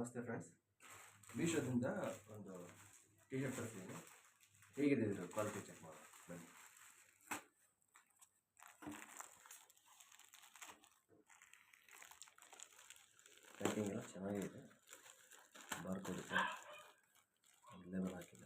ನಮಸ್ತೆ ಫ್ರೆಂಡ್ಸ್ ಮೀಶೋದಿಂದ ಒಂದು T shirt ತರಿಸಿದ್ದೀನಿ ಹೇಗಿದೆ ಇದು ಕ್ವಾಲಿಟಿ ಚೆಕ್ ಮಾಡೋಣ. ಬನ್ನಿ. ಪ್ಯಾಕಿಂಗ್ ಎಲ್ಲ ಚೆನ್ನಾಗಿದೆ. ಬಾರ್ಕೋಡ್ ಲೆವೆಲ್ ಹಾಕಿದೆ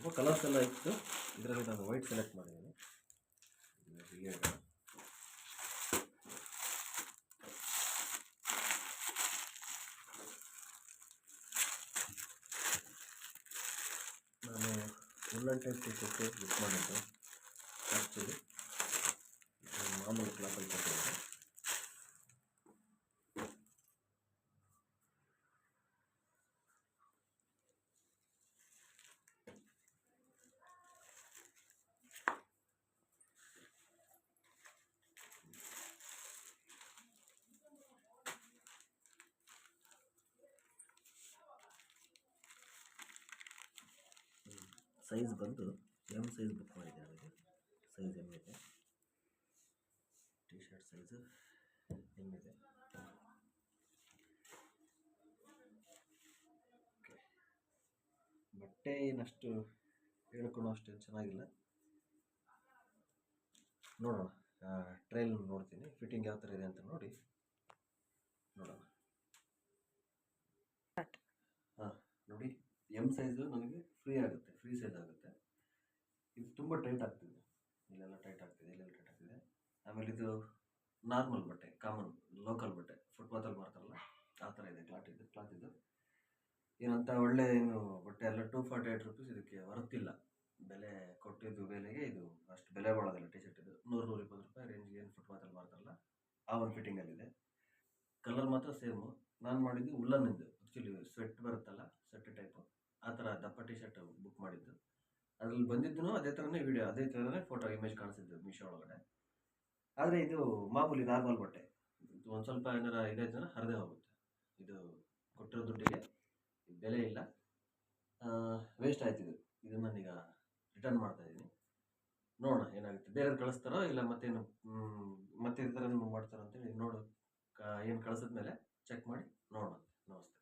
ಸ್ವಲ್ಪ ಕಲರ್ಸ್ ಎಲ್ಲ ಇತ್ತು. ಇದರಲ್ಲಿ ನಾನು ವೈಟ್ ಸೆಲೆಕ್ಟ್ ಮಾಡಿದ್ದೀನಿ. ನಾನು woollen type T shirt book ಮಾಡಿದ್ದೆ ಆ್ಯಕ್ಚುಲಿ ಮಾಮೂಲಿ ಕ್ಲಾಪಲ್ಲಿ ಕೊಟ್ಟಿದ್ದೆ ಸೈಜ್ ಬಂದು ಎಂ ಸೈಜ್ ಬುಕ್ ಮಾಡಿದ್ದೆ ನನಗೆ ಸೈಜ್ ಎಂ ಇದೆ. ಟಿ ಶರ್ಟ್ ಸೈಜು ಎಂ ಇದೆ. ಬಟ್ಟೆ ಏನಷ್ಟು ಹೇಳ್ಕೊಳೋ ಅಷ್ಟೇನು ಚೆನ್ನಾಗಿಲ್ಲ. ನೋಡೋಣ. ಟ್ರೈಲ್ ನೋಡ್ತೀನಿ. ಫಿಟ್ಟಿಂಗ್ ಯಾವ ಥರ ಇದೆ ಅಂತ ನೋಡಿ. ನೋಡೋಣ. ಹಾಂ ನೋಡಿ. ಎಂ ಸೈಜು ನನಗೆ ಫ್ರೀ ಆಗುತ್ತೆ. ಫ್ರೀ ಸೈಜ್ ಆಗುತ್ತೆ. ಇದು ತುಂಬ ಟೈಟ್ ಆಗ್ತಿದೆ. ಇಲ್ಲೆಲ್ಲ ಟೈಟ್ ಆಗ್ತಿದೆ, ಇಲ್ಲೆಲ್ಲ ಟೈಟ್ ಆಗ್ತಿದೆ. ಆಮೇಲೆ ಇದು ನಾರ್ಮಲ್ ಬಟ್ಟೆ ಕಾಮನ್ ಲೋಕಲ್ ಬಟ್ಟೆ ಫುಟ್ಪಾತಲ್ಲಿ ಮಾಡ್ತಾರಲ್ಲ ಆ ಥರ ಇದೆ ಕ್ಲಾತ್ ಇದು ಕ್ಲಾತ್ ಇದು. ಏನಂತ ಒಳ್ಳೆ ಏನು ಬಟ್ಟೆ ಎಲ್ಲ ಟೂ ಫಾರ್ಟಿ ಏಯ್ಟ್ ರುಪೀಸ್ ಇದಕ್ಕೆ ಹೊರತಿಲ್ಲ ಬೆಲೆ ಕೊಟ್ಟಿದ್ದು ಬೆಲೆಗೆ ಇದು ಅಷ್ಟು ಬೆಲೆ ಬಾಳೋದಿಲ್ಲ ಟಿ ಶರ್ಟ್ ಇದು. ನೂರು ನೂರ ಇಪ್ಪತ್ತು ರೂಪಾಯಿ ರೇಂಜ್ಗೆ ಏನು ಫುಟ್ಪಾತಲ್ಲಿ ಮಾಡ್ತಾರಲ್ಲ ಆ ಒಂದು ಫಿಟ್ಟಿಂಗಲ್ಲಿದೆ ಕಲರ್ ಮಾತ್ರ ಸೇಮು ನಾನು ಮಾಡಿದ್ದು ಉಲ್ಲನ್ನಿದ್ದು ಆ್ಯಕ್ಚುಲಿ ಸ್ವೆಟ್ ಬರುತ್ತಲ್ಲ ಸ್ವೆಟ್ ಟೈಪು ಆ ಥರ ದಪ್ಪ ಟಿ ಶರ್ಟ್ ಬುಕ್ ಮಾಡಿದ್ದು. ಅದ್ರಲ್ಲಿ ಬಂದಿದ್ದು ಅದೇ ಥರನೇ ವಿಡಿಯೋ ಅದೇ ಥರನೇ ಫೋಟೋ ಇಮೇಜ್ ಕಾಣಿಸಿದ್ದು ಮೀಶೋ ಒಳಗಡೆ. ಆದರೆ ಇದು ಮಾಮೂಲಿ ನಾರ್ಮಲ್ ಬಟ್ಟೆ. ಇದು ಒಂದು ಸ್ವಲ್ಪ ಏನಾರ ಇದೇ ಜನ ಹರಿದೇ ಹೋಗುತ್ತೆ. ಇದು ಕೊಟ್ಟಿರೋ ದುಡ್ಡಿಗೆ ಬೆಲೆ ಇಲ್ಲ. ವೇಸ್ಟ್ ಆಯ್ತು ಇದು. ಇದನ್ನು ನಾನೀಗ ರಿಟರ್ನ್ ಮಾಡ್ತಾ ಇದ್ದೀನಿ. ನೋಡೋಣ ಏನಾಗುತ್ತೆ. ಬೇರೆ ಕಳಿಸ್ತಾರೋ ಇಲ್ಲ ಮತ್ತೇನು ಮತ್ತೆ ಈ ಥರ ಮಾಡ್ತಾರೋ ಅಂತೇಳಿ ನೋಡು ಏನು ಕಳಿಸಿದ್ಮೇಲೆ ಚೆಕ್ ಮಾಡಿ ನೋಡೋಣ. ನಮಸ್ತೆ.